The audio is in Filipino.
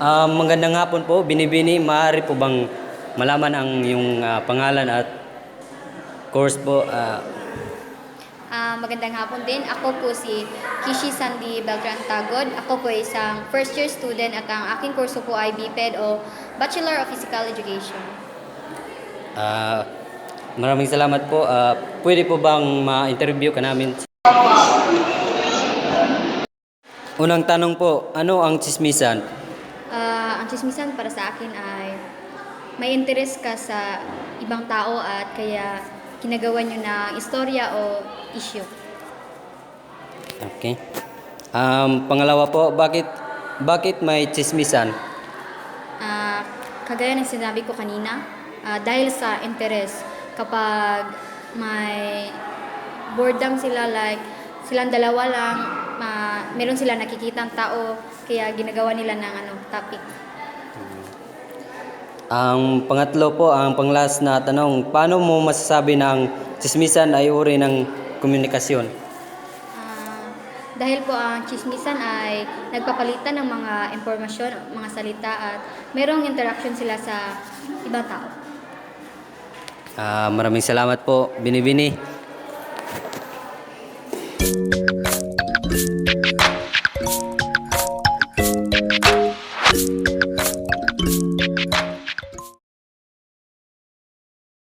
Ah, magandang hapon po, Binibini. Maaari po bang malaman ang yung ah, pangalan at course po? Ah, Ah, magandang hapon din. Ako po si Kishi Sandy Beltran Tagod. Ako po isang first year student at ang aking kurso po ay BPED o Bachelor of Physical Education. ah, maraming salamat po. Ah, pwede po bang ma-interview ka namin? Unang tanong po, ano ang chismisan? Ah, ang chismisan para sa akin ay may interest ka sa ibang tao at kaya ginagawa nyo na istorya o issue. Okay. Um, pangalawa po, bakit bakit may chismisan? Ah, kagaya ng sinabi ko kanina, ah, dahil sa interest, kapag may boredom sila, like silang dalawa lang, meron sila nakikita tao, kaya ginagawa nila ng ano, topic. Ang pangatlo po, ang panglas na tanong, paano mo masasabi ang chismisan ay uri ng komunikasyon? Ah, dahil po ang chismisan ay nagpapalitan ng mga impormasyon, mga salita at merong interaction sila sa ibang tao. Ah, maraming salamat po, Binibini.